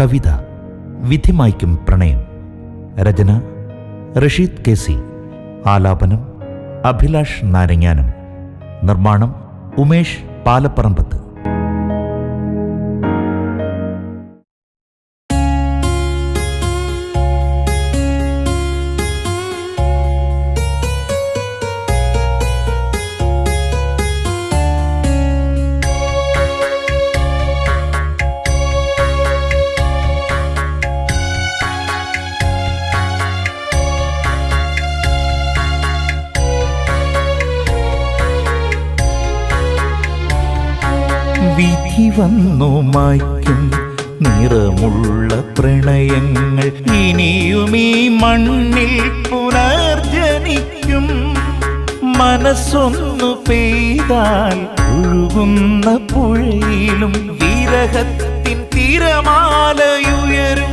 കവിത വിധിമായ്ക്കും പ്രണയം. രചന റഷീദ് കെ സി. ആലാപനം അഭിലാഷ് നാരങ്ങാനം. നിർമ്മാണം ഉമേഷ് പാലപ്പറമ്പത്ത്. വിധി വന്നു മായ്ക്കും നിറമുള്ള പ്രണയങ്ങൾ. ഇനിയും ഈ മണ്ണിൽ പുനർജനിക്കും. മനസ്സൊന്നു പെയ്താൽ ഒഴുകുന്ന പുഴയിലും വിരഹത്തിൻ തിരമാലയുയരും.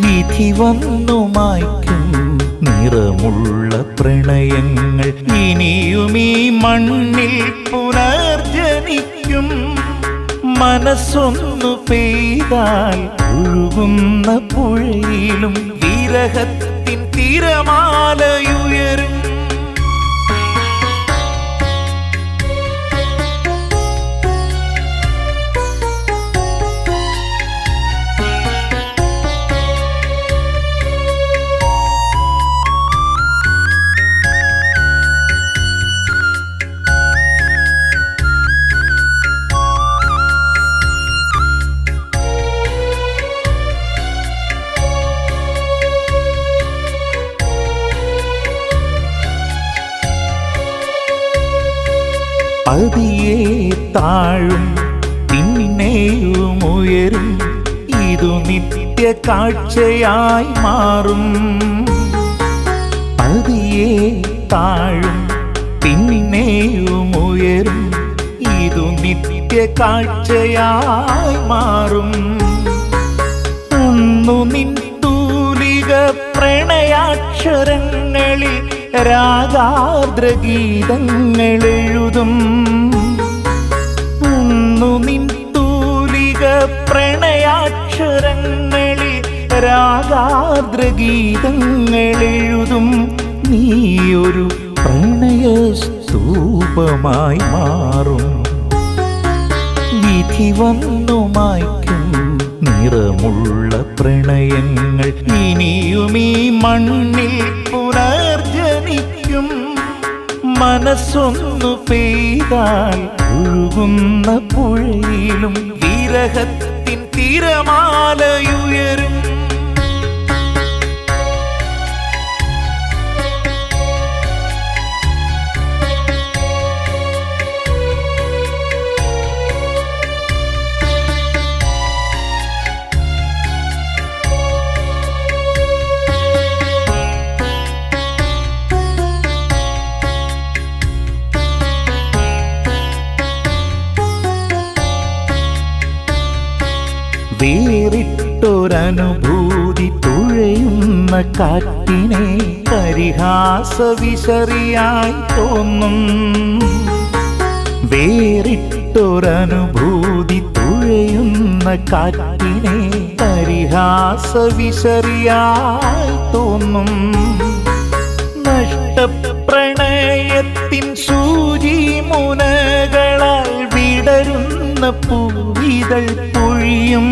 വിധി വന്നു മായ്ക്കും നിറമുള്ള പ്രണയങ്ങൾ. ഇനിയും ഈ മണ്ണിൽ പുനർജനിക്കും മനസ്സൊന്നു പെയ്താൽ ഒഴുകുന്ന പുഴയിലും വിരഹത്തിൻ തിരമാലയുയരും. പതിയെ താഴും പിന്നെയും ഉയരും. ഇതു നിത്യ കാഴ്ചയായി മാറും. പതിയെ താഴും പിന്നെയും ഉയരും. ഇതു നിത്യ കാഴ്ചയായി മാറും. അന്നു നിൻ തൂലിക പ്രണയാക്ഷരങ്ങളിൽ രാഗാർദ്രഗീതങ്ങൾ എഴുതും ഉന്നു നിൻ തൂലിക പ്രണയാക്ഷരങ്ങളിൽ രാഗാർദ്രഗീതങ്ങൾ എഴുതും നീയൊരു പ്രണയ സ്തൂപമായി മാറും. വിധി വന്നു മായ്ക്കും നിറമുള്ള പ്രണയങ്ങൾ. ഇനിയും ഈ മണ്ണിൽ മനസ്സൊന്നു പെയ്താൽ ഒഴുകുന്ന പുഴയിലും വിരഹത്തിൻ തിരമാലയുയരും. വേറിട്ടൊരനുഭൂതി തുഴയുന്ന കാറ്റിനെ പരിഹാസവിശറിയായി തോന്നും. വേറിട്ടൊരനുഭൂതി തുഴയുന്ന കാറ്റിനെ പരിഹാസവിശറിയായി തോന്നും. നഷ്ടപ്രണയത്തിൻ വിടരുന്ന പൂവിതൾ പൊഴിയും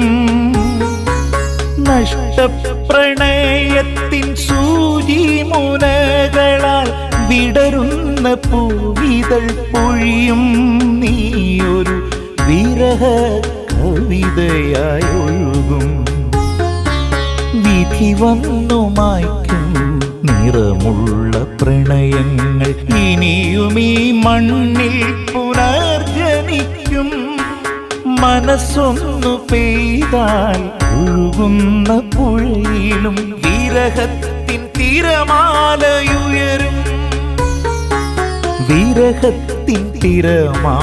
നഷ്ടപ്രണയത്തിൻ സൂചി മുനകളാൽ വിടരുന്ന പൂവിതൾ പൊഴിയും നീയൊരു വിരഹ കവിതയായി ഒഴുകും വിധി വന്നു മായ്ക്കും നിറമുള്ള പ്രണയങ്ങൾ. ഇനിയും ഈ മണ്ണിൽ പുനർജനിക്കും. മനസ്സൊന്നു പെയ്താൽ ഒഴുകുന്ന പുഴയിലും വിരഹത്തിൻ തിരമാലയുയരും. വിരഹത്തിൻ തിരമാലയുയരും.